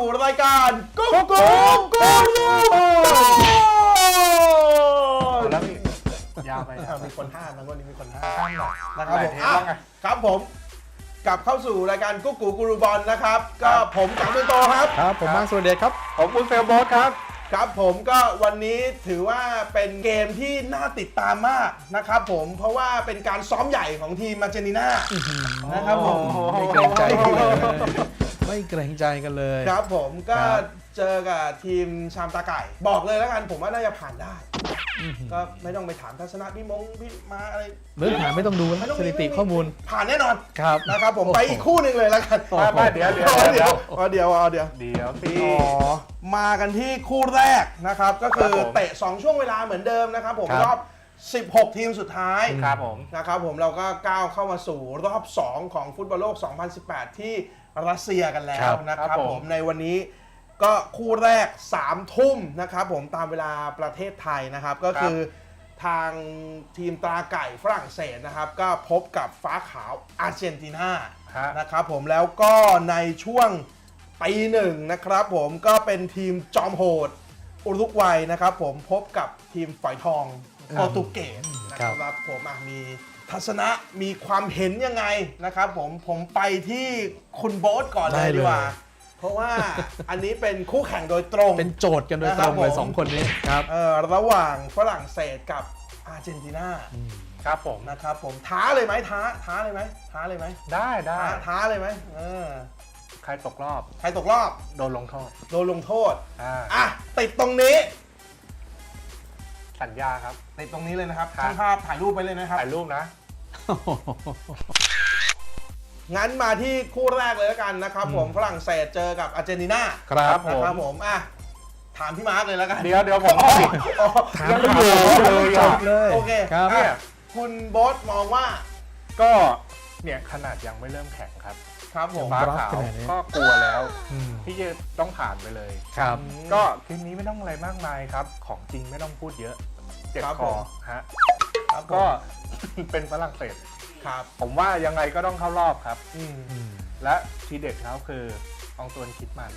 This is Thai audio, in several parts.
สู่รายการกุ๊กกุ๊กกุ๊กแล้วพี่ยาวไปมีคนห้ามนะวันนี้มีคนห้ามข้าหน่อยนะครับผมหลายเทปอ่ล้วไงครับผมกลับเข้าสู่รายการกุ๊กกูกูรูบอลนะครับ ก็ผมจังเป็นโตครับ ครับผมมาร์คสุรเดชครับ ผมคุณเฟลโบสครับ ครับผมก็วันนี้ถือว่าเป็นเกมที่น่าติดตามมากนะครับผมเพราะว่าเป็นการซ้อมใหญ่ของทีมมาเจนิน่านะครับผมไม่เกรงใจเลย ไม่เกรงใจกันเลย ครับผมก็ครับเจอกับทีมชามตาไก่ บอกเลยแล้วกันผมว่าน่าจะผ่านได้ก็ไม่ต้องไปถามทัศนะพี่มงพี่มาอะไรเรื่องหาไม่ต้องดูนะไม่ต้องสถิติข้อมูลผ่านแน่นอนครับ นะครับผมไปอีกคู่หนึ่งเลยแล้วกันไม่ไม่เดี๋ยวเดี๋ยวเอาเดี๋เดี๋ยยววเอาเดี๋ยวเอาเดี๋ยว เดี๋ยวสิ อ๋อ มากันที่คู่แรกนะครับ ก็คือครับผม เตะ 2 ช่วงเวลาเหมือนเดิมนะครับผมครับรอบ 16 ทีมสุดท้ายครับผม นะครับผมเราก็ก้าวเข้ามาสู่รอบ 2 ของฟุตบอลโลก 2018 ที่ รัสเซียกันแล้ครัวบ นะครับครับผผม มในวันนี้ก็คู่แรก3ทุ่มนะครับผมตามเวลาประเทศไทยนะครับ ก็คือทางทีมตราไก่ฝรั่งเศสนะครับ ก็พบกับฟ้าขาวอาร์เจนตินา ฮะ นะครับผมแล้วก็ในช่วงปีหนึ่งนะครับผมก็เป็นทีมจอมโหด อุรุกวัยนะครับผมพบกับทีมฝอยทองโปรตุเกสนะคครัรับบผมอะมี ทัศนะมีความเห็นยังไงนะครับผมผมไปที่คุณโบ๊ทก่อนเลได้ยเลย ดีกว่า เพราะว่าอันนี้เป็นคู่แข่งโดยตรง เป็นโจทย์กันโดยตรงนะครับผมเลยสองคนนี้ครับ เอ่อระหว่างฝรั่งเศสกับอาร์เจนตินาครับผม นะครับผมท้าเลยไหมท้าท้าเลยไหมท้าเลยไหมได้ได้ท้าท้าเลยไหมเออใครตกรอบ ใครตกรอบโดนลงโทษโดนลงโทษอ่าอะติดตรงนี้สัญญาครับ ติดตรงนี้เลยนะครับครับ ช่างภาพถ่ายรูปไปเลยนะครับถ่ายรูปนะ งั้นมาที่คู่แรกเลยแล้วกันนะครับ ผมฝรั่งเศสเจอกับอาร์เจนตินาครับผม นะครับผมอะถามพี่มาร์กเลยแล้วกันเดี๋ยวเดี๋ยวผมอ๋อถามประโยชน์เลยจอะบเลยโอเคครับ อะคุณโบ๊ทมองว่าก็เนี่ยขนาดยังไม่เริ่มแข่งครับครับผมฟ้าบล็อกขาวขนาดนี้ก็กลัวแล้วอืมที่จะต้องผ่านไปเลย ครับก็เกมนี้ไม่ต้องอะไรมากมายครับ ของจริงไม่ต้องพูดเยอะเจ็บครับคผอม ฮะครับผม ก็ เป็นฝรั่งเศส ครับผมว่ายังไงก็ต้องเข้ารอบครับ อืมอืมและทีเด็ดเขาคืออองตวนคิดมัน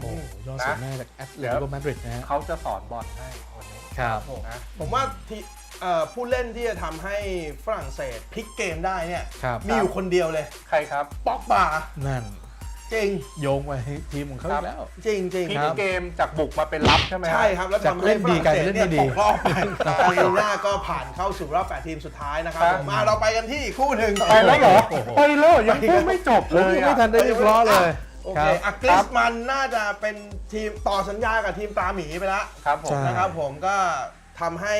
โอ้ยอดเสียแม่จากแอตเลติโกมาดริดนะฮะเขาจะสอนบอลให้วันนี้ครับ ผมนะ ผมว่าที่เอ่อผู้เล่นที่จะทำให้ฝรั่งเศสพลิกเกมได้เนี่ย ครับ มีอยู่คนเดียวเลย ใครครับ ป๊อกบา นั่น จริงโยงไปให้ทีมของเขาอีกแล้ว จริงจริงพลิคกรับเกมจากบุกมาเป็นรับใช่ไหมฮะ ใช่ครับ แล้วจากทำเล่ให้นฝดีรั่งกลายเศเป็สนเล่นเนี่ยไม่ดีตกรอบไปอาร์เจนตินาก็ผ่านเข้าสู่รอบ 8 ทีมสุดท้ายนะครับครับ ผมอะเราไปกันที่อีกคู่หนึ่ง ไปแล้วเหรอโอ้โห ไปแล้วยังพูดไม่จบผเลมยยังไม่อะ ทันได้วิเคราะห์เลยโอคเครับอะกริสมันน่าจะเป็นทีมต่อสัญญากับทีมตราหมีไปแล้วครับผม ใช่ นะครับผมก็ทำให้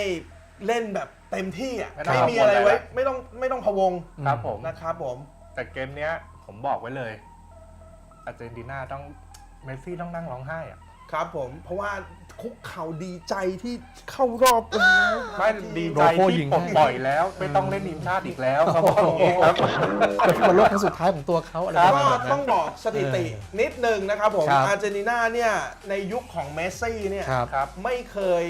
เล่นแบบเต็มที่อะไม่ต้องไม่มีอะไรไว้กังวลอะไรละไม่ต้องไม่ต้องพะวงครับผม นะครับผม แต่เกมเนี้ยผมบอกไว้เลย อาร์เจนตินาต้องเมสซี่ต้องนั่งร้องไห้อะครับผม เพราะว่าคุกเข่าดีใจที่เข้ารอบแล้วไม่ดีใจโรโคยิที่งปลดให้ ปล่อยแล้ว ไม่ต้องเล่นทีมชาติอีกแล้วเขาบอกอย่างนี้ครับ เป็นฟุตบอลโลกครั้งสุดท้ายของตัวเขาอะไรคปบระมาณก็นั้นต้องบอกสถิติเออนิดนึงนะครับผมครับ อาร์เจนตินาเนี่ยในยุคของเมสซี่เนี่ย ครับ ครับ ไม่เคย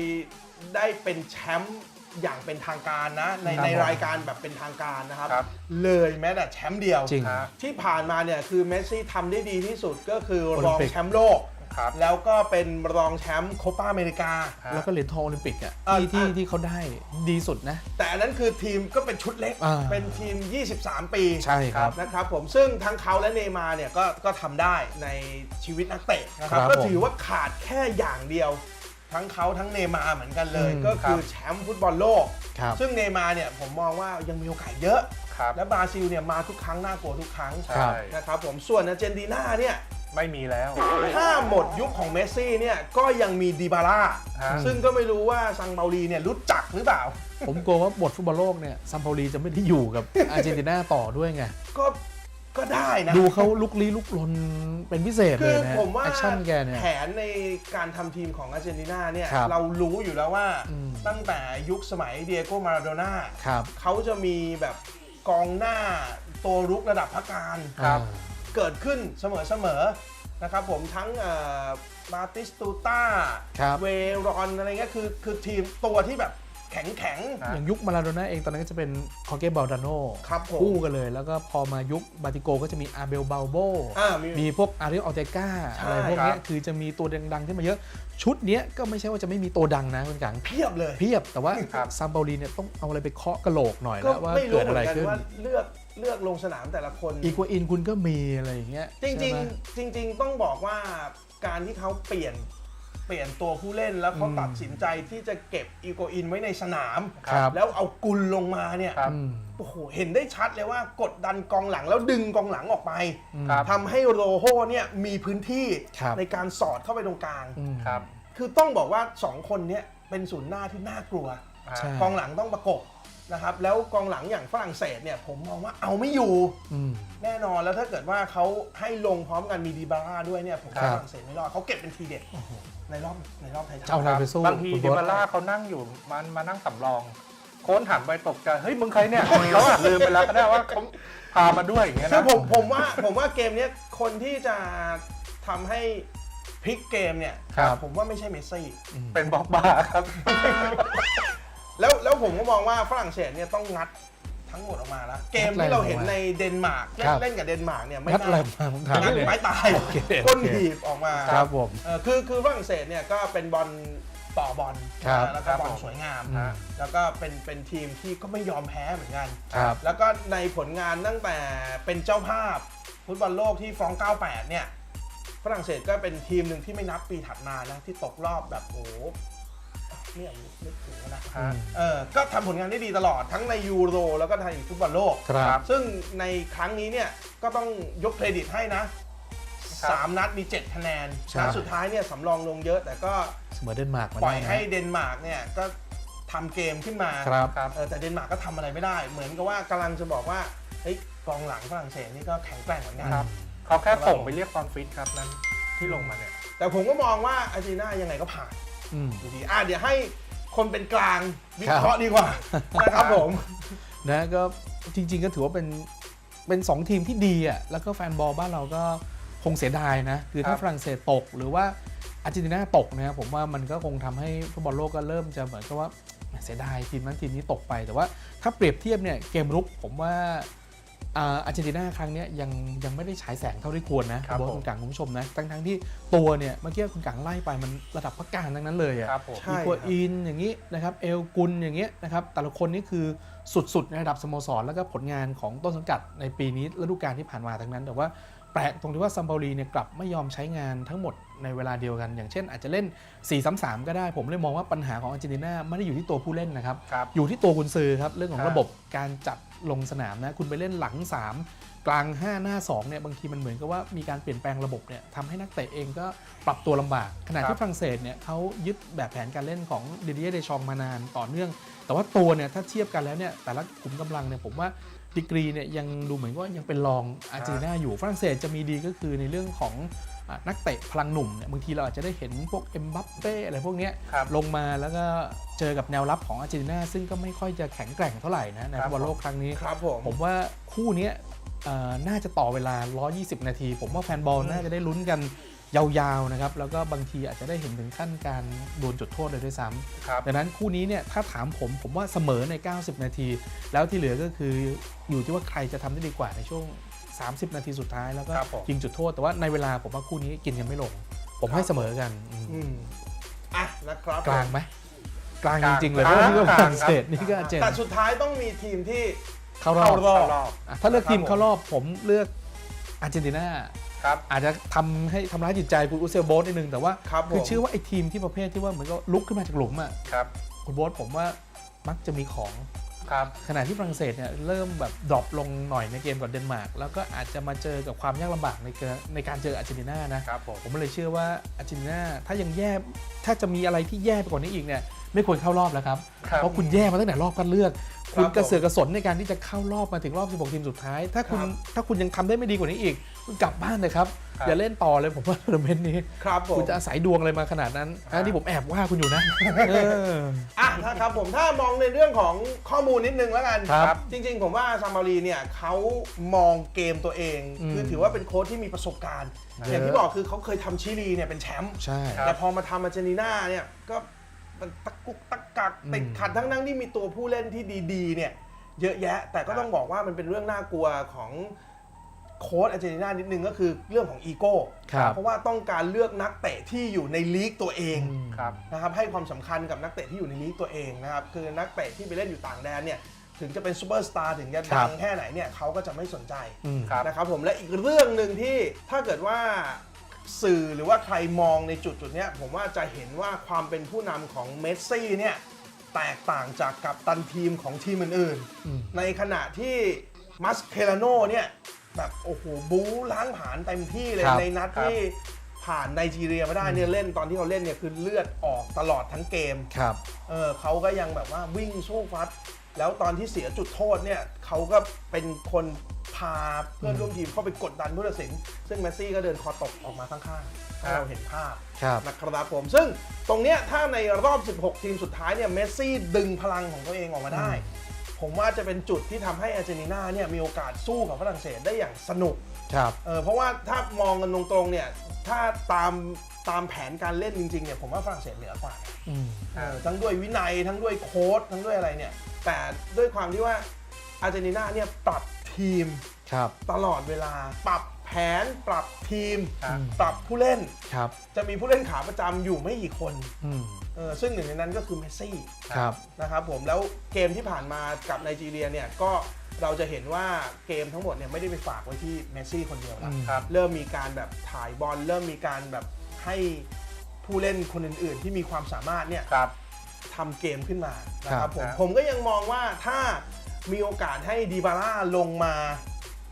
ได้เป็นแชมป์ อย่างเป็นทางการนะ ในครับในผมรายการแบบเป็นทางการนะครับ ครับ เลยแม้แต่แชมป์เดียว จริงฮะที่ผ่านมาเนี่ยคือเมสซี่ทำได้ดีที่สุดก็คือโอลิรมองปิก แชมป์โลก ครับ แล้วก็เป็นรองแชมป์โคปาอเมริกาฮะแล้วก็เหรียญทองโอลิมปิกอะเออที่ที่อะ ที่เขาได้ดีสุดนะ แต่อันนั้นคือทีมก็เป็นชุดเล็ก อ่า เป็นทีม 23 ปีใช่ครับ นะครับผมซึ่งทั้งเขาและเนย์มาร์เนี่ยก็ก็ทำได้ในชีวิตนักเตะนะครับ ครับก็ผม ถือว่าขาดแค่อย่างเดียว ทั้งเขาทั้งเนย์มาร์เหมือนกันเลย อืมก็คือครับ แชมป์ฟุตบอลโลก ครับ ซึ่งเนย์มาร์เนี่ยผมมองว่ายังมีโอกาสเยอะ ครับและบราซิลเนี่ยมาทุกครั้งน่ากลัวทุกครั้งใช่นะครับผมส่วนอาร์เจนตินาเนี่ย ไม่มีแล้ว ถ้าหมดยุคของเมสซี่เนี่ยก็ยังมีดีบาร่าฮะ ซึ่งก็ไม่รู้ว่าซังเมาลีเนี่ยรู้จักหรือเปล่า ผมกลัวว่าบทฟุตบอลโลกเนี่ยซัมโปารีจะไม่ได้อยู่กับอาร์เจนตินาต่อด้วยไง ก็ ก็ได้นะดูเขาลุกลี้ลุกลนเป็นพิเศษคืเลอยนะผมว่าแอคชั่นแกเนี่ย แผนในการทำทีมของอาร์เจนตินาเนี่ย ครับเรารู้อยู่แล้วว่าอืม ตั้งแต่ยุคสมัยเดียโกมาราโดน่า ครับ เขาจะมีแบบกองหน้าตัวรุกระดับพักการครับอ่าเกิดขึ้นเสมอๆนะครับผมทั้งบาติสตูต้าครับเวรอนอะไรเงี้ยคือคือทีมตัวที่แบบ แข็งแข็งอะอย่างยุคมาราโดน่าเองตอนนั้นก็จะเป็นคอเกบาลดาโนๆครับผมคู่กันเลย แล้วก็พอมายุคบาติโกก็จะมีอาเบลบาโบอ่ามีมีพวกอาริโออเตกาใช่อะไรพวกเนี้ยครับคือจะมีตัวดังๆขึ้นมาเยอะ ชุดเนี้ยก็ไม่ใช่ว่าจะไม่มีตัวดังนะคุณกังเพียบเลยเพียบแต่ว่าครับซัมเปาลีเนี่ยต้องเอาอะไรไปเคาะกระโหลกหน่อยก็แล้วว่าไม่รู้เกิดเหมือะไรอนกันขึ้นว่าเลือกเลือกลงสนามแต่ละคนอีกัวอินคุณก็มีอะไรอย่างเงี้ยจริงใช่ไหมๆจริง ๆ ต้องบอกว่าการที่เขาเปลี่ยน เปลี่ยนตัวผู้เล่นแล้วเขาอืมตัดสินใจที่จะเก็บอีโกอินไว้ในสนาม ครับแล้วเอากุลลงมาเนี่ยครับอืมโอ้โหเห็นได้ชัดเลยว่ากดดันกองหลังแล้วดึงกองหลังออกไปครับ ทำให้โรโฮเนี่ยมีพื้นที่ครับ ในการสอดเข้าไปตรงกลาง อืม ครับคือต้องบอกว่า2คนเนี้ยเป็นศูนย์หน้าที่น่ากลัวอะใช่ กองหลังต้องประกบนะครับแล้วกองหลังอย่างฝรั่งเศสเนี่ยผมมองว่าเอาไม่อยู่อืม แน่นอนแล้วถ้าเกิดว่าเขาให้ลงพร้อมกันมีดีบาร่าด้วยเนี่ยผมครัว่าบฝรั่งเศสไม่รอดเขาเก็บเป็นทีเด็ด ในรอบในรอบท้ายๆจะเอาอะไรไปสู้บางทีคุณดิโบ๊ทบาร่าเขานั่งอยู่มันมานั่งสำรอง โค้นหันไปตกใจเฮ้ยมึงใครเนี่ยเราอาจลืมไปแล้วก็ได้ว่าเขาพามาด้วยอย่างเงี้ยคือนะ ผมผมว่าผมว่าเกมเนี้ยคนที่จะทำให้พลิกเกมเนี่ยครับ ผมว่าไม่ใช่เมสซี่อืมเป็นบอกบาครับ แล้วแล้วผมก็มองว่าฝรั่งเศสเนี่ยต้องงัด ทั้งหมดออกมาแล้ว เกมที่เราเห็นในเดนมาร์กเล่ครันบเล่นกับเดนมาร์กเนี่ยไม่งัดอะไรน่ามาผมถามงัดเลย ไม้ตายโอเคก้นโอเค หีบออกมาครับผม เออคือคือฝรั่งเศสเนี่ยก็เป็นบอลต่อบอลครับนะแล้วก็ครับบอลผมสวยงามอืม แล้วก็เป็นเป็นทีมที่ก็ไม่ยอมแพ้เหมือนกัน ครับ แล้วก็ในผลงานตั้งแต่เป็นเจ้าภาพฟุตบอลโลกที่ฟรองก์98 เนี่ยฝรั่งเศสก็เป็นทีมหนึ่งที่ไม่นับปีถัดมานะที่ตกรอบแบบโอ้โห เนี่ยนึกถึงนะฮะเออก็ทำผลงานได้ดีตลอดทั้งในยูโรแล้วก็ในฟุตบอลโลกครับ ซึ่งในครั้งนี้เนี่ยก็ต้องยกเครดิตให้นะครับสามนัดมี 7 คะแนนใช่ นัดสุดท้ายเนี่ยสำรองลงเยอะ แต่ก็เสมอเดนมาร์กมาปล่ได้อยนะให้เดนมาร์กเนี่ยก็ทำเกมขึ้นมาครับ ครับ เออแต่เดนมาร์กก็ทำอะไรไม่ได้ เหมือนกับว่ากำลังจะบอกว่าเฮ้ยกองหลังฝรั่งเศสนี่ก็แข็งแกร่งเหมือนกัน ครับ เขาแค่ส่งไปเรียกความฟิตครับนั้นที่ลงมาเนี่ย แต่ผมก็มองว่าอาร์เจนตินายังไงก็ผ่าน อืมอยู่ดีอะเดี๋ยวให้คนเป็นกลางวิเคราะห์ดีกว่านะครับผมนะก็จริง ๆ ก็ถือว่าเป็นเป็นสองทีมที่ดีอะแล้วก็แฟนบอลบ้านเราก็คงเสียดายนะ คือถ้าครับฝรั่งเศสตกหรือว่าอาร์เจนตินาตกนะครับผมว่ามันก็คงทำให้ฟุตบอลโลกก็เริ่มจะเหมือนกับว่าเสียดายทีมนั้นทีมนี้ตกไปแต่ว่าถ้าเปรียบเทียบเนี่ยเกมรุกผมว่า อ่าอาร์เจนตินาครั้งเนี้ยยังยังไม่ได้ฉายแสงเท่าที่ควรนะครับณโบ๊ทผมคุณกังคุณผู้ชมนะทั้งทั้งๆที่ตัวเนี่ยเมื่อกี้คุณกังไล่ไปมันระดับพักการทั้งนั้นเลยอะครับผมใช่อีกัวอินอย่างนี้นะครับเอลกุลอย่างเงี้ยนะครับแต่ละคนนี่คือสุดๆในระดับสโมสร แล้วก็ผลงานของต้นสังกัดในปีนี้ฤดูกาลที่ผ่านมาทั้งนั้น แต่ว่าแปลกตรงที่ว่าซัมเบารีเนี่ยกลับไม่ยอมใช้งานทั้งหมดในเวลาเดียวกัน อย่างเช่น อาจจะเล่น 4-3-3 ก็ได้ ผมเลยมองว่าปัญหาของอาร์เจนตินาไม่ได้อยู่ที่ตัวผู้เล่นนะครับครับอยู่ที่ตัวกุนซือครับเรื่องของครับระบบการจัด ลงสนามนะ คุณไปเล่นหลัง 3 กลาง 5 หน้า2เนี่ยบางทีมันเหมือนกับว่ามีการเปลี่ยนแปลงระบบเนี่ยทำให้นักเตะเองก็ปรับตัวลำบาก ขณะครัที่บฝรั่งเศสเนี่ยเขายึดแบบแผนการเล่นของเดดิเอเดชองมานานต่อเนื่อง แต่ว่าตัวเนี่ยถ้าเทียบกันแล้วเนี่ยแต่ละกลุ่มกำลังเนี่ยผมว่าดีกรีเนี่ยยังดูเหมือนว่ายังเป็นรองอาร์เจนตินาอยู่ฝรั่งเศสจะมีดีก็คือในเรื่องของอะ นักเตะพลังหนุ่มเนี่ยบางทีเราอาจจะได้เห็นพวกเอ็มบัปเป้อะไรพวกเนี้ยครับลงมาแล้วก็เจอกับแนวรับของอาร์เจนตินาซึ่งก็ไม่ค่อยจะแข็งแกร่งเท่าไหร่นะในครัฟุบตบอลโลกครั้งนี้ครับผมผมว่าคู่เนี้ยเอ่อน่าจะต่อเวลา 120 นาที ผมว่าแฟนบอลน่าจะได้ลุ้นกันยาวๆนะครับ แล้วก็บางทีอาจจะได้เห็นถึงขั้นการโดนจุดโทษเลยด้วยซ้ครับำดังนั้นคู่นี้เนี่ยถ้าถามผมผมว่าเสมอใน 90 นาที แล้วที่เหลือก็คืออยู่ที่ว่าใครจะทำได้ดีกว่าในช่วง 30 นาทีสุดท้ายแล้วก็ครับผม ยิงจุดโทษ แต่ว่าในเวลาผมว่าคู่นี้กินกันไม่ลง ผมให้เสมอกันอืมอืมอะนะครับกลางไหมกลางกจลางริงๆเลยกเพลางราะว่านี่ก็ฝกลางรั่งเศสครับนี่ก็อาร์เจนแต่สุดท้ายต้องมีทีมที่เข้ารอเข้าบ รอบเข้ารอบ อะถ้าเลือกทีมครับผมเข้ารอบผมเลือกอาร์เจนตินาครับ อาจจะทำให้ทำร้ายจิตใจคุณอุซเซลโบสนิดนึงแต่ว่าครับผคือมเชื่อว่าไอ้ทีมที่ประเภทที่ว่าเหมือนก็ลุกขึ้นมาจากหลุมอะครับ คุณโบสผมว่ามักจะมีของ ครับ ขณะที่ฝรั่งเศสเนี่ยเริ่มแบบดรอปลงหน่อยในเกมกับเดนมาร์กแล้วก็อาจจะมาเจอกับความยากลำบากในเกมในการเจออาร์เจนตินานะครับผมผมเลยเชื่อว่าอาร์เจนตินาถ้ายังแย่ถ้าจะมีอะไรที่แย่ไปกว่านี้อีกเนี่ยไม่ควรเข้ารอบแล้วครับครับเพราะคุณแย่มาตั้งแต่รอบคัดเลือก คุณครับกระเสือกกระสนในการที่จะเข้ารอบมาถึงรอบ 16 ทีมสุดท้าย ถ้าคุณครับถ้าคุณยังทำได้ไม่ดีกว่านี้อีก คุณกลับบ้านเลยครับครับ อย่าเล่นต่อเลยผมว่าทัวร์นาเมนต์นี้ครับผมคุณจะอาศัยดวงอะไรมาขนาดนั้นอันนี้ผมแอบว่าคุณอยู่นะเอออะถ้าครับผมถ้ามองในเรื่องของข้อมูลนิดนึงแล้วกันครับ จริง ๆ ผมว่าซามารีเนี่ยเขามองเกมตัวเองอืมคือถือว่าเป็นโค้ชที่มีประสบการณ์เยอะอย่างที่บอกคือเขาเคยทำชิลีเนี่ยเป็นแชมป์ใช่ครับแต่พอมาทำอาร์เจนตินาเนี่ยก็ ตะกุกตะกักอืมติดขัดทั้งนั้นที่มีตัวผู้เล่นที่ดีๆ เนี่ย เยอะแยะ แต่ก็ต้องบอกว่ามันเป็นเรื่องน่ากลัวของโค้ชอาร์เจนตินานิดนึงก็คือเรื่องของอีโก้ครับเพราะว่าต้องการเลือกนักเตะที่อยู่ในลีกตัวเองอืมครับนะครับให้ความสำคัญกับนักเตะที่อยู่ในลีกตัวเองนะครับคือนักเตะที่ไปเล่นอยู่ต่างแดนเนี่ยถึงจะเป็นซูเปอร์สตาร์ถึงจะครัดับงแค่ไหนเนี่ยเขาก็จะไม่สนใจอืมครับนะครับผมและอีกเรื่องหนึ่งที่ถ้าเกิดว่า สื่อหรือว่าใครมองในจุดจุดๆเนี้ยผมว่าจะเห็นว่าความเป็นผู้นำของเมสซี่เนี่ยแตกต่างจากกัปตันทีมของทีมอื่นอืมๆในขณะที่มัสเคลาโนเนี่ยแบบโอ้โหบู๊ล้างผลาญเต็มที่เลยครับในนัดที่ผ่านไนจีเรียมาได้เนี่ยเล่นตอนที่เขาเล่นเนี่ยคือเลือดออกตลอดทั้งเกมครับเออเขาก็ยังแบบว่าวิ่งสู้ฟัด แล้วตอนที่เสียจุดโทษเนี่ยเขาก็เป็นคนพาเพื่อนร่วมทีมเข้าไปกดดันผู้ตัดสิน ซึ่งเมสซี่ก็เดินคอตกออกมาข้างๆให้เราเห็นภาพครับนะครับผม ซึ่งตรงเนี้ยถ้าในรอบ 16 ทีมสุดท้ายเนี่ยเมสซี่ดึงพลังของตัวเองออกมาได้ ผมว่าจะเป็นจุดที่ทำให้อาร์เจนตินาเนี่ยมีโอกาสสู้กับฝรั่งเศสได้อย่างสนุกครับเออเพราะว่าถ้ามองกันตรงๆเนี่ยถ้าตามตามแผนการเล่นจริงๆเนี่ยผมว่าฝรั่งเศสเหนือกว่าอืมเออทั้งด้วยวินัยทั้งด้วยโค้ดทั้งด้วยอะไรเนี่ย แต่ด้วยความที่ว่าอาร์เจนตินาเนี่ยปรับทีมครับ ตลอดเวลา ปรับแผนปรับทีมครับปรับผู้เล่น ครับ จะมีผู้เล่นขาประจำอยู่ไม่กี่คนอืมเออซึ่งหนึ่งในนั้นก็คือเมสซี่ครับ นะครับผมแล้วเกมที่ผ่านมากับไนจีเรียเนี่ยก็เราจะเห็นว่าเกมทั้งหมดเนี่ยไม่ได้ไปฝากไว้ที่เมสซี่คนเดียวแล้วอืม ครับ เริ่มมีการแบบถ่ายบอลเริ่มมีการแบบให้ผู้เล่นคนอื่น ๆ ที่มีความสามารถเนี่ย ครับ ทำเกมขึ้นมานะคครัรับบผมครับผมก็ยังมองว่าถ้ามีโอกาสให้ดีบาร่าลงมา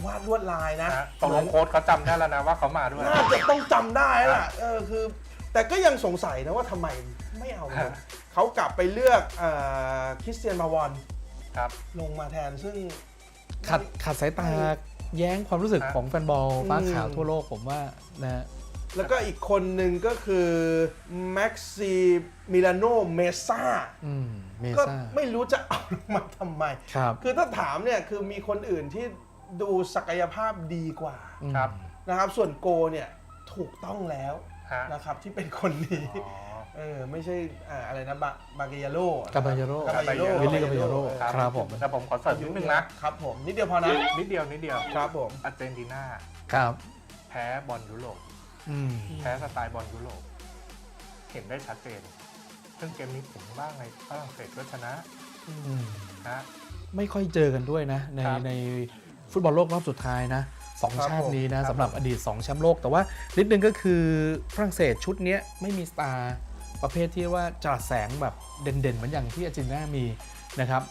วาดลวดลายนะนะตกลงโค้ชเขาจำได้แล้วนะว่าเขามาด้วย น่าจะต้องจำได้ล่ะเออคือ แต่ก็ยังสงสัยนะว่าทำไมไม่เอาลงฮะเขากลับไปเลือกเอ่อคริสเตียนมาวอนครับ ลงมาแทนซึ่ง ขัดขัดสายตาแย้งความรู้สึกฮะของแฟนบอลฟ้าขาวอืมทั่วโลกผมว่านะ แล้วก็อีกคนหนึ่งก็คือแม็กซีมิลานโนเมซ่าอืมเมก็ซ่า ไม่รู้จะเอาลงมาทำไมครับคือถ้าถามเนี่ยคือมีคนอื่นที่ดูศักยภาพดีกว่าครับ นะครับ ส่วนโกเนี่ยถูกต้องแล้วฮะ นะครับที่เป็นคนนี้อ๋อ เออไม่ใช่อ่าอะไรนะบาบาเกยาโลกาบายาโร่กาบายาโร่วิลลี่กาบายาโร่เออครับผม แต่ผมขอเสริมนิดนึงนะครับผมนิดเดียวพอนะนิดเดียวนิดเดียวครับผมอาร์เจนตินาครับ แพ้บอลยุโรป อืมแพ้สไตล์บอลยุโรปเห็นได้ชัดเจน ซึ่งเกมนี้ผมว่าในฝรั่งเศสก็ชนะอืมนะ ไม่ค่อยเจอกันด้วยนะ ในครับในฟุตบอลโลกรอบสุดท้ายนะสองครับชาตินี้ผมนะครับ สำหรับอดีต 2 แชมป์โลก แต่ว่านิดนึงก็คือฝรั่งเศสชุดเนี้ยไม่มีสตาร์ประเภทที่ว่าจรัสแสงแบบเด่นๆ เหมือนอย่างที่อาร์เจนตินามีนะครับ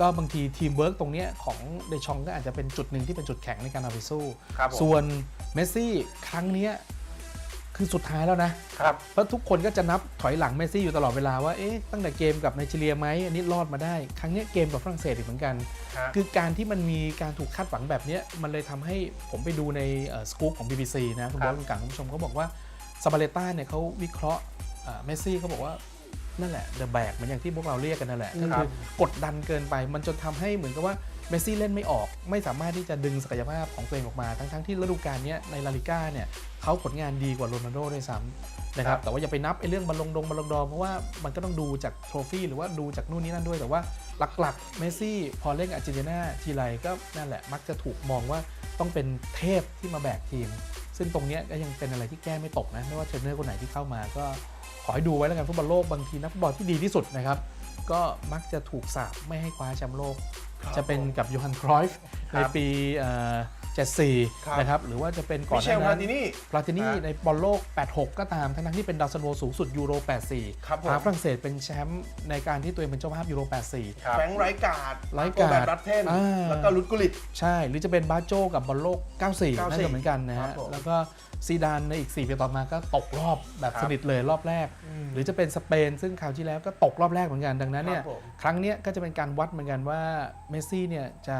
ก็บางทีทีมเวิร์กตรงเนี้ยของเดชองก็อาจจะเป็นจุดหนึ่งที่เป็นจุดแข็งในการเอาไปสู้ ครับผม ส่วนเมสซี่ครั้งเนี้ย คือสุดท้ายแล้วนะครับเพราะทุกคนก็จะนับถอยหลังเมสซี่อยู่ตลอดเวลาว่าเอ๊ะตั้งแต่เกมกับไนจีเรียไหมอันนี้รอดมาได้ ครั้งเนี้ยเกมกับฝรั่งเศสอีกเหมือนกันฮะคือการที่มันมีการถูกคาดหวังแบบเนี้ยมันเลยทำให้ผมไปดูในสกู๊ปของ BBC นะคุณครับบอสคุณกังคุณผู้ชมเขาบอกว่าซาบาเลต้าเนี่ยเขาวิเคราะห์เอ่อเมสซี่เขาบอกว่านั่นแหละเดอะแบกเหมือนอย่างที่พวกเราเรียกกันนั่นแหละก็ครัคือบกดดันเกินไปมันจนทำให้เหมือนกับว่า เมสซี่เล่นไม่ออกไม่สามารถที่จะดึงศักยภาพของตัวเองออกมา ทั้งๆที่ฤดูกาลเนี้ยในลาลิก้าเนี่ยเขาผลงานดีกว่าโรนัลโดด้วยซ้ำนะคครัรับบแต่ว่าอย่าไปนับไอ้เรื่องบอลลงดงบอลลงดอร์เพราะว่ามันก็ต้องดูจากโทรฟี่หรือว่าดูจากนู่นนี่นั่นด้วยแต่ว่าหลักๆเมสซี่พอเล่นกับอาร์เจนตินาทีไรก็นั่นแหละมักจะถูกมองว่าต้องเป็นเทพที่มาแบกทีม ซึ่งตรงเนี้ยก็ยังเป็นอะไรที่แก้ไม่ตกนะไม่ว่าเทรนเนอร์คนไหนที่เข้ามาก็ขอให้ดูไว้แล้วกันฟุตบอลโลกบางทีนักฟุตบอลที่ดีที่สุดนะครับก็มักจะถูกสาปไม่ให้คว้าแชมป์โลกครับ จะเป็นกับโยฮันครอยฟ์ครัในบปีเจ็ดสี่ครับนะครับ หรือว่าจะเป็นก่อมินหเชลน้าพานั้นตินี่พลาตินีครับในบอลโลก 86 ก็ตาม ทั้งๆที่เป็นดาวซันโวสูงสุดยูโร 84ครับผมพาฝรั่งเศสเป็นแชมป์ในการที่ตัวเองเป็นเจ้าภาพยูโร 84ครับแฟรงค์ไรการ์ดไรการ์ดโแบบรัตเทนอ่าแล้วก็ลุดกุลิต ใช่ หรือจะเป็นบาโจกับบอลโลก 94 94น่าจะเหมือนกันนะครัฮะบผมแล้วก็ ซีดานในอีก 4 ปีต่อมาก็ตกรอบแบบครับสนิทเลยรอบแรก หรือจะเป็นสเปน ซึ่งคราวที่แล้วก็ตกรอบแรกเหมือนกันดังนั้นเนี่ยครับผมครั้งเนี้ยก็จะเป็นการวัดเหมือนกันว่าเมสซี่เนี่ยจะ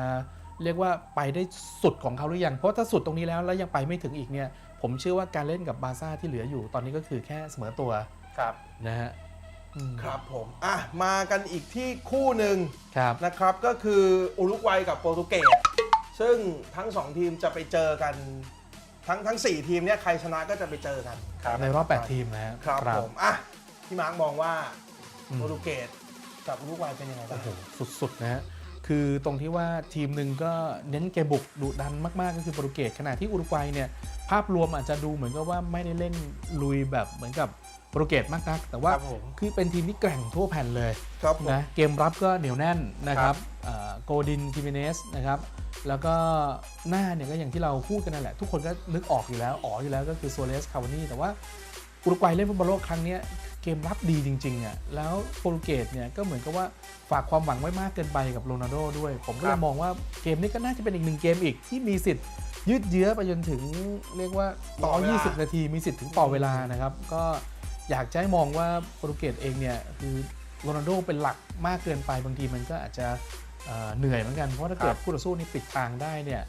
เรียกว่าไปได้สุดของเขาหรือยัง เพราะถ้าสุดตรงนี้แล้วแล้วยังไปไม่ถึงอีกเนี่ยผมเชื่อว่าการเล่นกับบาร์ซ่าที่เหลืออยู่ตอนนี้ก็คือแค่เสมอตัวครับนะฮะอืมครับผมอะมากันอีกที่คู่หนึ่งครับนะครับก็คืออุรุกวัยกับโปรตุเกสซึ่งทั้ง2ทีมจะไปเจอกัน ทั้งทั้ง4ทีมเนี่ยใครชนะก็จะไปเจอกัน ครับ ในรอบ 8 ทีมนะฮะ ครับผมอะพี่มาร์กมองว่าอืม โปรตุเกสกับอุรุกวัยเป็นยังไงบ้าโอ้ง โหสุด ๆ นะฮะ คือตรงที่ว่าทีมหนึ่งก็เน้นเกมบุกดุดันมาก ๆ ก็คือโปรตุเกสขณะที่อุรุกวัยเนี่ย ภาพรวมอาจจะดูเหมือนกับว่าไม่ได้เล่นลุยแบบเหมือนกับ โปรตุเกสมากนัก แต่ว่าครับผมคือเป็นทีมที่แกร่งทั่วแผ่นเลยครับผม นะเกมรับก็เหนียวแน่นนะครับเอ่อโกดินทิเมเนสนะครับแล้วก็หน้าเนี่ยก็อย่างที่เราพูดกันนั่นแหละ ทุกคนก็นึกออกอยู่แล้วอ๋ออยู่แล้วก็คือโซเลสคาวานี่แต่ว่าอุรุกวัยเล่นฟุตบอลโลกครั้งเนี้ยเกมรับดีจริงๆอะแล้วโปรตุเกสเนี่ยก็เหมือนกับว่าฝากความหวังไว้มากเกินไปกับโรนัลโดด้วย ผมก็เลครัยบ มองว่าเกมนี้ก็น่าจะเป็นอีกหนึ่งเกมอีกที่มีสิทธิ์ยืดเยื้อไปจนถึงเรียกว่า ต่อ20 นาทีมีสิทธิ์ถึงต่อเวลานะครับ ก็ อยากจะให้มองว่าโปรตุเกสเองเนี่ยคือโรนัลโดเป็นหลักมากเกินไปบางทีมันก็อาจจะเอ่อเหนื่อยเหมือนกัน เพราะถ้าเกิดคู่ต่อสู้นี่ปิดทางได้เนี่ย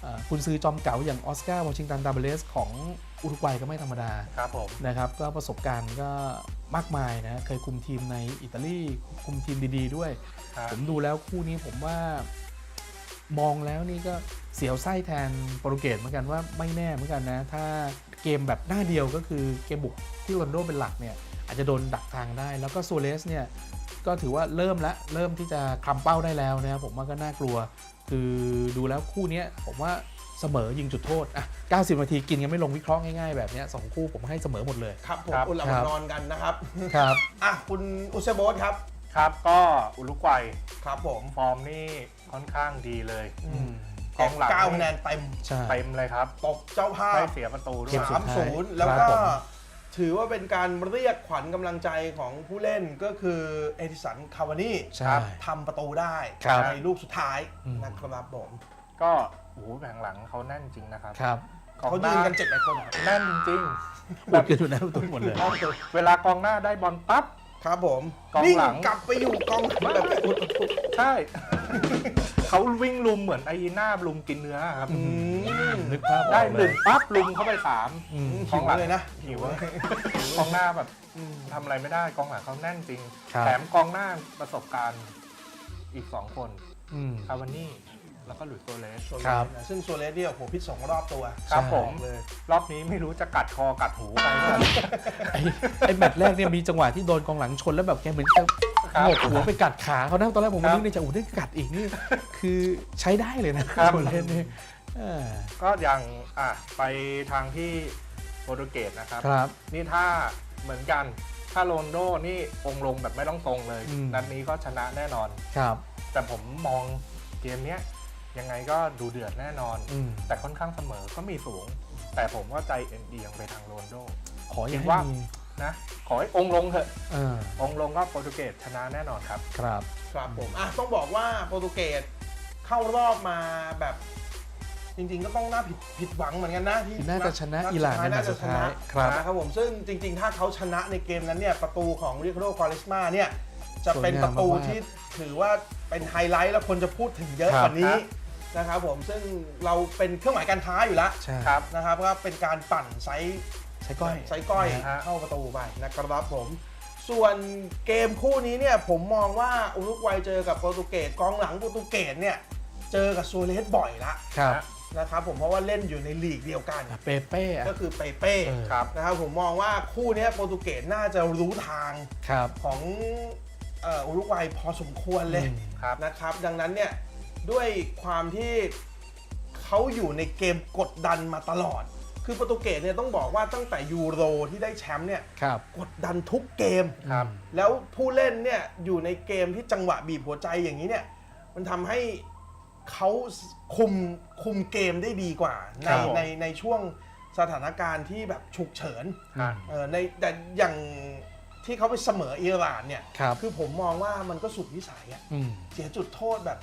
เอ่อคุณซื้อจอมเก๋าอย่างออสการ์วอชิงตันดาเบเลสของอุรุกวัยก็ไม่ธรรมดาครับผมนะครับก็ประสบการณ์ก็มากมายนะเคยคุมทีมในอิตาลีคุมทีมดีๆ ด้วยครับผมดูแล้วคู่นี้ผมว่ามองแล้วนี่ก็เสียวไส้แทนโปรตุเกสเหมือนกันว่าไม่แน่เหมือนกันนะ ถ้า เกมแบบหน้าเดียวก็คือเกมบุกที่โรนลโดเป็นหลักเนี่ยอาจจะโดนดักทางได้ แล้วก็โซเลสเนี่ยก็ถือว่าเริ่มละเริ่มที่จะคลำเป้าได้แล้วนะครับผมว่าก็น่ากลัว คือดูแล้วคู่เนี้ยผมว่าเสมอยิงจุดโทษอะ90 นาทีกินกันไม่ลงวิเคราะห์ง่ายๆแบบเนี้ยสองคู่ผมให้เสมอหมดเลยครับผมครับอุ่นหลับครับนอนกันนะครับครับอะคุณอุซเบสครับครับก็อุรุกวัยครับผมฟอร์มนี่ค่อนข้างดีเลยอืม กองหลังเก้าคะแนนเต็มใช่ เต็มเลยครับตบเจ้าภาได้พเสียประตูด้วเกยมสุดสามท้ายศูนย์แล้วครัก็บผม ถือว่าเป็นการเรียกขวัญกำลังใจของผู้เล่นก็คือเอดิสันคาวานี่ใช่ ทำประตูได้ครับ ในลูกสุดท้ายอืม นะครับผมก็โอ้โหแผงหลังเขาแน่นจริงนะครับครับกองเขาหยืน้านกันเจ็ดแปดคนเหรอแน่นจริงหมดกันอยู่นะทุกหมดเลย เวลากองหน้าได้บอลปั๊บ ครับผมกองวิ่งหลังกลับไปอยู่กองหลังแบบอุดอุดอุดใช่ เขาวิ่งลุมเหมือนไอ้หน้าลุมกินเนื้อครับอืมนึกภาพออกได้หเลนึ่ยงปั๊บลุมเข้าไปสามอืมกองหลังเลยนะ หิวเลยกองหน้าแบบทำอะไรไม่ได้กองหลังเขาแน่นจริง ครับ แถมกองหน้าประสบการณ์อีกสองคนอืม คาวานี่ แล้วก็หลุยส์โซเลสโซเลสครับนะซึ่งโซเลสเนี่ยโอ้โหพิษสองรอบตัวครับผมเลยรอบนี้ไม่รู้จะกัดคอกัดหูไปเมื่อไหร่ไอ้ไอ้แมตช์แรกเนี่ยมีจังหวะที่โดนกองหลังชนแล้วแบบแกเหมือนจะครับโงกหัวไปกัดขาเขานะตอนแรกผมก็ครับนึกในใจโอ้ได้กัดอีกนี่คือใช้ได้เลยนะครับคนเล่นนี่เออก็ยังอะไปทางที่โปรตุเกสนะครับครับนี่ถ้าเหมือนกันถ้าโรนลโดนี่องค์ลงแบบไม่ต้องทรงเลยอืมนัดนี้ก็ชนะแน่นอนครับ แต่ผมมองเกมเนี้ย ยังไงก็ดูเดือดแน่นอน อืม แต่ค่อนข้างเสมอก็มีสูง แต่ผมว่าใจเอ็นเอียงไปทางโรนลโด ขออย่าคิดให้ว่า มีนะขอให้องค์ลงเถอะ เออองค์ลงก็โปรตุเกสชนะแน่นอนครับ ครับ ครับผมอะต้องบอกว่าโปรตุเกสเข้ารอบมาแบบ จริงๆก็ต้องน่าผิดผิดหวังเหมือนกันนะที่น่าจะชนะอิหร่านในนัดสุดท้ายครับนะครับผมซึ่งจริงๆ ถ้าเขาชนะในเกมนั้นเนี่ยประตูของริคาโดควาเลสมาเนี่ย จะเป็นประตูที่ถือว่าเป็นไฮไลท์แล้วคนจะพูดถึงเยอะกว่านี้ นะครับผมซึ่งเราเป็นเครื่องหมายการค้าอยู่แล้วใช่ ครับนะครับก็เป็นการปั่นไซส์ใช้ก้อย ไซส์ก้อยนะฮะ เข้าประตูไปนะครับผม ส่วนเกมคู่นี้เนี่ยผมมองว่าอุรุกวัยเจอกับโปรตุเกสกองหลังโปรตุเกสเนี่ยเจอกับโซเลสบ่อยละครับนะครับผมเพราะว่าเล่นอยู่ในลีกเดียวกัน อะเปเป้อะก็คือเปเป้เออ ครับ นะครับผมมองว่าคู่เนี้ยโปรตุเกสน่าจะรู้ทาง ครับ ของเอ่ออุรุกวัยพอสมควรเลยอืมครับนะครับ ดังนั้นเนี่ย ด้วยความที่เขาอยู่ในเกมกดดันมาตลอด คือโปรตุเกสเนี่ยต้องบอกว่าตั้งแต่ยูโรที่ได้แชมป์เนี่ยครับ กดดันทุกเกม ครับ แล้วผู้เล่นเนี่ยอยู่ในเกมที่จังหวะบีบหัวใจอย่างนี้เนี่ย มันทำให้เขาคุมคุมเกมได้ดีกว่า ในครับผม ในในช่วงสถานการณ์ที่แบบฉุกเฉินอะ เออในแต่อย่างที่เขาไปเสมออิหร่านเนี่ยครับคือผมมองว่ามันก็สุดวิสัยอะอืม เสียจุดโทษแบบ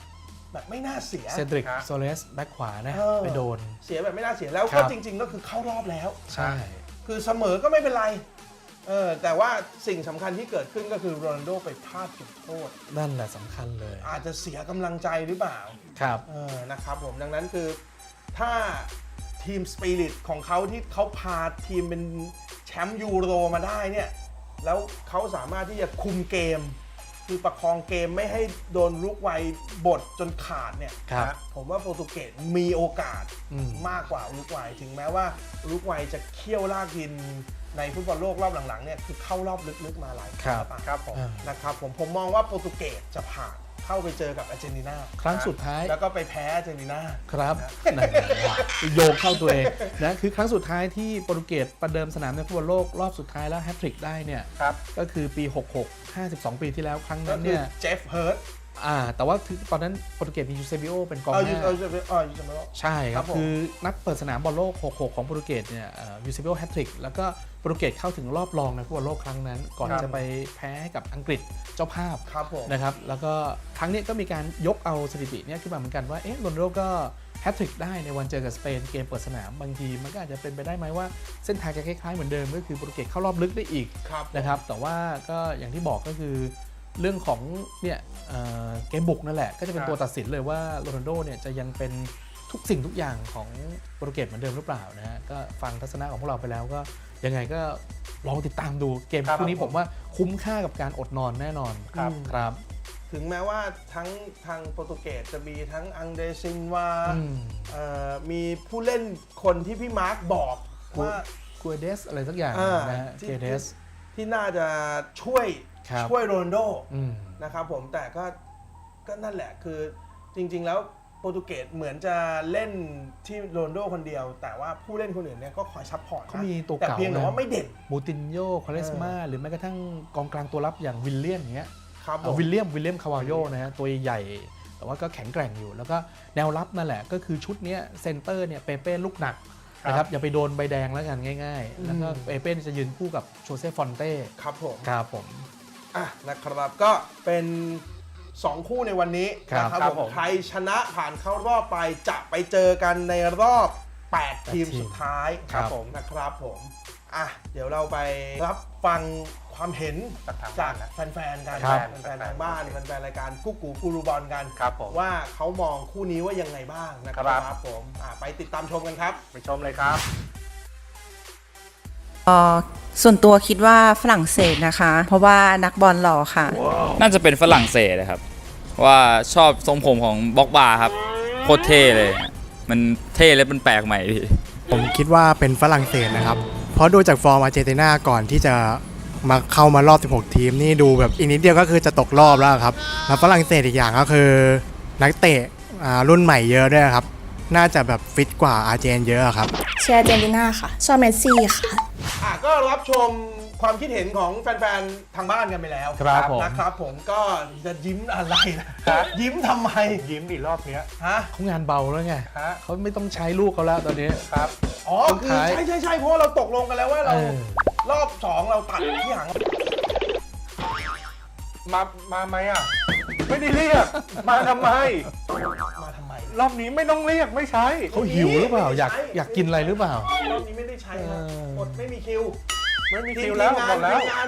แบบไม่น่าเสีย เซดริกฮะ โซเลสแบ็คขวานะ เออ ไปโดน เสียแบบไม่น่าเสียแล้วครัก็บ จริง ๆ ก็คือเข้ารอบแล้ว ใช่ คือเสมอก็ไม่เป็นไรเออแต่ว่าสิ่งสำคัญที่เกิดขึ้นก็คือโรนัลโดไปพลาดจุดโทษ นั่นแหละสำคัญเลย อาจจะเสียกำลังใจหรือเปล่า ครับ เออ นะครับผม ดังนั้นคือถ้าทีมสปิริตของเขาที่เขาพาทีมเป็นแชมป์ยูโรมาได้เนี่ย แล้วเขาสามารถที่จะคุมเกม คือประคองเกมไม่ให้โดนลุกไวบดจนขาดเนี่ยครับผมว่าโปรตุเกสมีโอกาสอืม มากกว่าอุรุกวัยถึงแม้ว่าอุรุกวัยจะเคี่ยวลากดินในฟุตบอลโลกรอบหลังๆเนี่ยคือเข้ารอบลึกๆมาหลายครับงครับผมอ่านะครับผมผมมองว่าโปรตุเกสจะผ่าน เข้าไปเจอกับอาร์เจนตินาครั้งสุดท้าย แล้วก็ไปแพ้อาร์เจนตินาครับนั่นโยงเข้าตัวเองนะคือครั้งสุดท้ายที่โปรตุเกสประเดิมสนามในฟุตบอลโลกรอบสุดท้ายแล้วแฮตทริกได้เนี่ยครับก็คือปี 66 52 ปีที่แล้วครั้งก็นั้นคือเนี่ยเจฟเฮิร์ต อ่าแต่ว่าคือตอนนั้นโปรตุเกสมียูเซบิโอเป็นกองเออหยูน้าเออยูเออยูเซบิโอใช่คครัรับบผมคือนัดเปิดสนามบอลโลก 66 ของโปรตุเกสเนี่ยยูเซบิโอแฮตทริกแล้วก็โปรตุเกสเข้าถึงรอบรองในฟุตบอลโลกครั้งนั้น ก่อนครับจะไปแพ้ให้กับอังกฤษเจ้าภาพครับผมนะครับแล้วก็ครั้งนี้ก็มีการยกเอาสถิติเนี่ยขึ้นมาเหมือนกันว่าเอ๊ะโรนลโดก็แฮตทริกได้ในวันเจอกับสเปนเกมเปิดสนามบางที มันก็อาจจะเป็นไปได้ไหมว่าเส้นทางจะคล้ายๆเหมือนเดิมก็คือโปรตุเกสเข้ารอบลึกได้อีกครับนะครับแต่ว่าก็อย่างที่บอกก็คือ เรื่องของเนี่ยเอ่อเกมบุกนั่นแหละ ก็จะเป็นครับตัวตัดสินเลยว่าโรนัลโดเนี่ยจะยังเป็นทุกสิ่งทุกอย่างของโปรตุเกสเหมือนเดิมหรือเปล่านะฮะก็ฟังทัศนะของพวกเราไปแล้วก็ยังไงก็ลองติดตามดูเกมครับคู่นี้ผมว่าคุ้มค่ากับการอดนอนแน่นอนครับครับ ถึงแม้ว่าทั้งทางโปรตุเกสจะมีทั้งอังเดซินวาอืมเอ่อมีผู้เล่นคนที่พี่มาร์คบอกว่ากูเดสอะไรสักอย่างอ่านะฮะที่เกเดสที่น่าจะช่วย ครับช่วยโรนลโดอืม นะครับผมแต่ก็ก็นั่นแหละคือจริงๆแล้วโปรตุเกสเหมือนจะเล่นที่โรนลโดคนเดียว แต่ว่าผู้เล่นคนอื่นเนี่ยก็คอยซัพพอร์ตนะเขามีตัวแต่เก่าเพียงแต่นะ ว่าไม่เด่น มูตินโญ่คาเลสมาหรือแม้กระทั่งกองกลางตัวรับอย่างวิลเลียนอย่างเงี้ย ครับผเอามวิลเลียมวิลเลียมคาวาโยนะฮะตัวใหญ่ แต่ว่าก็แข็งแกร่งอยู่ แล้วก็แนวรับนั่นแหละ ก็คือชุดเนี้ยเซนเตอร์เนี่ยเปเป้ลูกหนักครับนะครับอย่าไปโดนใบแดงแล้วกันง่ายอืมๆแล้วก็เปเป้จะยืนคู่กับโชเซ่ฟอนเต้ครับผม ครับผม อะนะครับก็เป็น 2 คู่ในวันนี้ครับนะครับครับผผมมใครชนะผ่านเข้ารอบไปจะไปเจอกันในรอบ 8 ทีมทีมสุดท้ายครับ ผมนะครับผมอะเดี๋ยวเราไปรับฟังความเห็นจากทางจาบ้ากนนะแฟนๆกันครับ แฟนๆทางบ้านแฟนๆรายการกุ๊กกูกูรูบอลกัน ครับผม ว่าเขามองคู่นี้ว่ายังไงบ้างนะคครัรับบผมอะไปติดตามชมกันครับ ไปชมเลยครับ เอ่อ ส่วนตัวคิดว่าฝรั่งเศสนะคะ เพราะว่านักบอลหล่อค่ะ น่าจะเป็นฝรั่งเศสนะครับ ว่าชอบทรงผมของบ็อกบาครับโคตรเท่เลย มันเท่และมันแปลกใหม่ดีผมคิดว่าเป็นฝรั่งเศสนะครับ เพราะดูจากฟอร์มอาร์เจนตินาก่อนที่จะมาเข้ามารอบ 16 ทีมนี่ดูแบบอีกนิดเดียวก็คือจะตกรอบแล้วครับแล้วฝรั่งเศสอีกอย่างก็คือ นักเตะอ่ารุ่นใหม่เยอะด้วยครับ น่าจะแบบฟิตกว่าอาร์เจนเยอะครับ เชียร์อาร์เจนตินาค่ะ ชอบเมสซี่ค่ะ อะก็รับชมความคิดเห็นของแฟนๆ ทางบ้านกันไปแล้วครับผม นะครับผมก็จะยิ้มอะไรนะครับยิ้มทำไมยิ้มดิรอบเนี้ยฮะ เขางานเบาแล้วไงฮะ เขาไม่ต้องใช้ลูกเขาแล้วตอนนี้ ครับ อ๋อสุดคือท้ายใช่ใช่ใช่เพราะว่าเราตกลงกันแล้วว่าเราเออ รอบสองเราตัดที่หางมา มาไหมอะ ไม่ได้เรียก มาทำไม มาทำไม รอบนี้ไม่ต้องเรียกไม่ใช้ เขาหิวหรือเปล่า อยากอยากกินอะไรหรือเปล่า รอบนี้ไม่ได้ใช้นะเออ อดไม่มีคิวไม่มีทีคิมวแล้วทีมหมงานดแล้ว ทีมงาน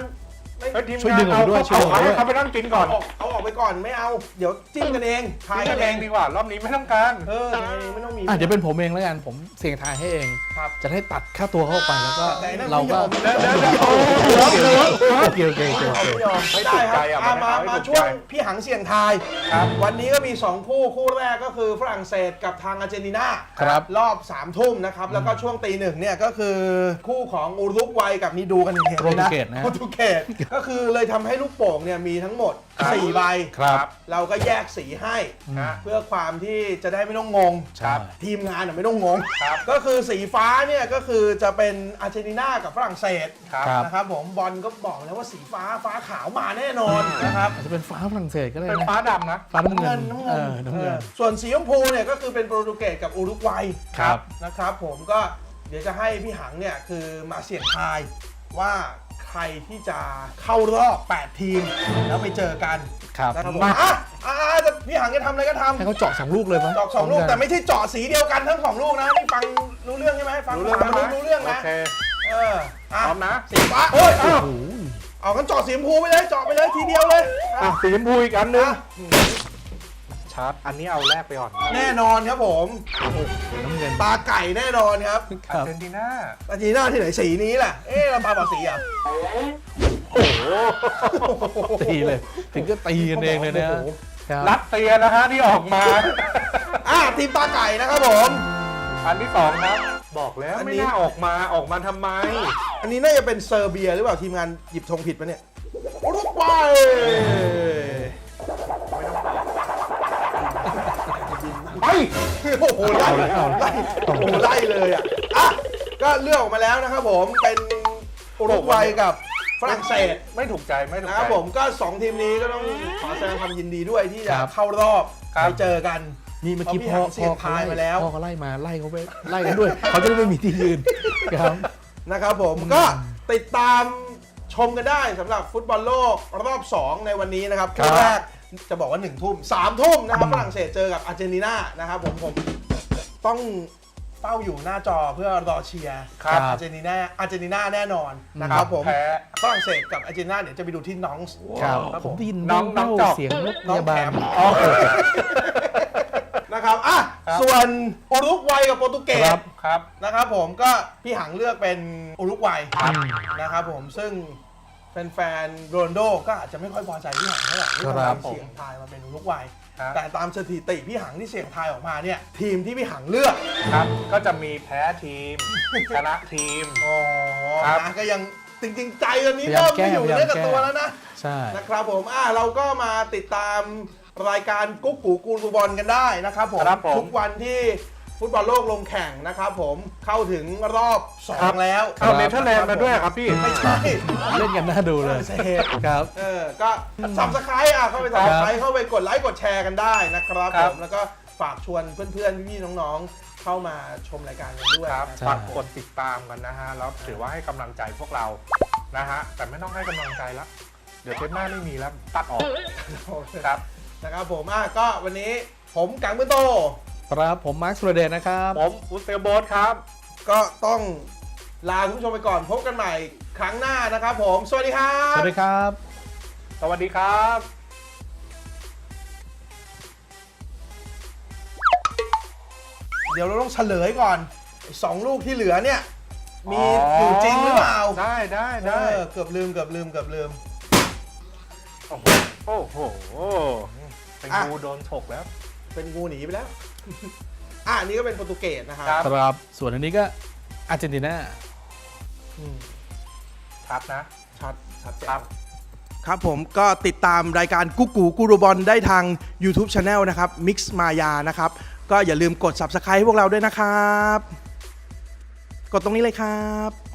ไม่เฮ้ยทีมช่วยงาดึนงออกมาด้วยช่วยดึงออกมาด้วย เขาไปนั่งกินก่เอาอนออกเอาออกไปก่อนไม่เอา เดี๋ยวจิ้มกันเองทายกินกักันนเอเองงดีกว่ารอบนี้ไม่ต้องการ เออไงไม่ต้องมี อะเดี๋ยวเป็นผมเองแล้วกันผมเสี่ยงทายให้เอง ครับ จะได้ตัดค่าตัวเข้าไปแล้วก็แต่นั่นเราก็ไม่ยอม เดี๋ยวเดี๋ยวเดี๋ยวโอ้โหโอเคโอเคโอเคโอเอาเคไม่ยอมไม่ได้ถูกคใจรับอะอะมาไม่มาถูกช่วงใจพี่หังเสี่ยงทายครับ วันนี้ก็มี 2 คู่คู่แรกก็คือฝรั่งเศสกับทางอาร์เจนตินา ครับ รอบ3ามทุ่มนะครับ แล้วก็ช่วงตีหนึ่งเนี่ยก็คือคู่ของอุรุกวัยกับนี่ดูกันเห็นๆเลยนะโปรตุเกสนะ โปรตุเกสก็คือเลยทำให้ลูกโป่งเนี่ยมีทั้งหมดครับ4ใบครับ เราก็แยกสีให้ ฮะ เพื่อความที่จะได้ไม่ต้องงงครับทีมงานน่ะไม่ต้องงง ครับ ก็คือสีฟ้าเนี่ยก็คือจะเป็นอาร์เจนตินากับฝรั่งเศสครับ ครับ นะครับผมบอลก็บอกแล้วว่าสีฟ้าฟ้าขาวมาแน่นอนนะครับอาจจะเป็นฟ้าฝรั่งเศสก็ได้เป็นนะฟ้าดำนะ ฟ้าน้ำเงินน้ำเอเงินอน้ำเงิน เออส่วนสีชมพูเนี่ยก็คือเป็นโปรตุเกสกับอุรุกวัยครับ นะครับ ผมก็เดี๋ยวจะให้พี่หังเนี่ยคือมาเสี่ยงทายว่า ใครที่จะเข้ารอบ 8 ทีม แล้วไปเจอกันครับนะครับผมมา อะอะอะพี่หังจะทำอะไรก็ทให้เขาเจาะสองลูกเลยมั้ยำดอกสองลูก แต่ไม่ใช่เจาะสีเดียวกันทั้งสองลูกนะนี่ฟังรู้เรื่องใช่ไหมฟังรู้เรื่องฟังไหมรู้เรื่องนะโอเคเอออะพร้อมนะสีฟ้าเฮ้ยโอ้โหเอากันเจาะสีชมพูไปเลยเจาะไปเลยทีเดียวเลยอะอะสีชมพูอีกอันหนึงอะ ชัด อันนี้เอาแรกไปก่อนแน่นอนครับผมน้ำเงินปลาไก่แน่นอนครับคอารับร์เจนตินาอาร์เจนตินาที่ไหนสีนี้แหละเอ๊ะเราปลาบอกสีอะโอ้โหตีเลย ถึงก็ตีกันเองเลยนะโอ้โหครับรัสเซียนะฮะที่ออกมาอะทีมปลาไก่นะครับผมอันที่สองครับ บอกแล้วอันไม่นี้น่าออกมาออกมาทำไม อันนี้น่าจะเป็นเซอร์เบียหรือเปล่าทีมงานหยิบธงผิดปะเนี่ยโอุรุกวัยไม่ โอ้โหไล่ไล่โอ้โหไล่เลยอะอะก็เลือกออกมาแล้วนะครับผมเป็นอุรุกวัยกับฝรั่งเศสไม่ถูกใจไม่ถูกนะใจ ครับผมก็ 2 ทีมนี้ก็ต้องขอแสดงความยินดีด้วยที่จะครับ เข้ารอบครับ ไปเจอกันนี่เมื่อกี้เพราะพี่พ่อหางเสี่ยงทายมาแล้ว พ่อเขาไล่มาไล่เขาไปไล่กันด้วย เขาจะได้ไม่มีที่ยืนครับ นะครับผมก็ติดตามชมกันได้สำหรับฟุตบอลโลกรอบ 2 ในวันนี้นะครับครับ คู่แรก จะบอกว่า1ทุ่ม3ทุ่มนะครับฝรั่งเศสเจอกับอาร์เจนตินานะครับผมผมต้องเฝ้าอยู่หน้าจอเพื่อรอเชียร์ครับอาร์เจนตินาอาร์เจนตินาแน่นอนนะครับผมแพ้ฝรั่งเศสกับอาร์เจนตินาเดี๋ยวจะไปดูที่น้องส์ครับครับผผมมได้ยินน้องน้องจอกเสียงรถพน้องยาบาแถลมนะครับอะครับส่วนอุรุกวัยกับโปรตุเกคสรับครับนะครับผมก็พี่หังเลือกเป็นอุรุกวัยนะครับผมซึ่ง แฟนๆโรนลโดก็อาจจะไม่ค่อยพอใจพี่หังเท่าไหร่ที่ครับทำเสียงทายมาเป็นอุรุกวัย ครับ แต่ตามสถิติพี่หังที่เสียงทายออกมาเนี่ย ทีมที่พี่หังเลือกครับ ก็จะมีแพ้ทีม ชนะทีม อ๋อครับนะก็ยังจริง ๆ ใจตอนนี้พยายามเริ่มไม่อยู่แก้เนื้อกับพยายามตัวแล้วนะ ใช่ นะครับผมอะเราก็มาติดตามรายการกุ๊กกูกูรูบอลกันได้นะครับผม ครับผม ทุกวันที่ ฟุตบอลโลกลงแข่งนะครับผมเข้าถึงรอบ ครับ 2 แล้วเอาเนเธอร์แลนด์มาด้วยครับพี่ ไม่ใช่ เล่นกันน่าดูเลยเศสครับ เออ ก็สับสไครต์อะ เข้าไปสับสไครต์เข้าไปกดไลค์ กดแชร์กันได้นะครับครัผบมแล้วก็ฝากชวนเพื่อนๆ พี่ๆน้องๆ เข้ามาชมรายการกันด้วยครับนะใช่ฝากกดติดตามกันนะฮะ แล้วถือว่าให้กำลังใจพวกเรานะฮะ แต่ไม่ต้องให้กำลังใจแล้วเดี๋ยวเทปหน้าไม่มีแล้ว ตัดออกครับ นะครับผมอะก็วันนี้ผมกังมือโต ครับผมมาร์คสุรเดชนะครับ ผมอุสเตลโบสครับ ก็ต้องลาคุณผู้ชมไปก่อนพบกันใหม่ครั้งหน้านะครับผม สวัสดีครัสบวัสดีครับ สวัสดีครับเดี๋ยวเราต้องเฉลยก่อนไอ้สองลูกที่เหลือเนี่ย มีอ๋อออยู่จริงหรือเปล่าได้ได้ได้เออเกือบลืมเกือบลืมเกือบลืม โอ้โหโอ้โหเป็นอะงูโดนฉกแล้ว เป็นงูหนีไปแล้ว อะอันนี้ก็เป็นโปรตุเกสนะครับครับครับส่วนอันนี้ก็อาร์เจนตินาอืมชัดนะ ชัดชัดแจ๋วครับ ครับผมก็ติดตามรายการกุ๊กกูกูรูบอลได้ทาง YouTube Channel นะครับ Mix Maya นะครับ ก็อย่าลืมกด Subscribe ให้พวกเราด้วยนะครับ กดตรงนี้เลยครับ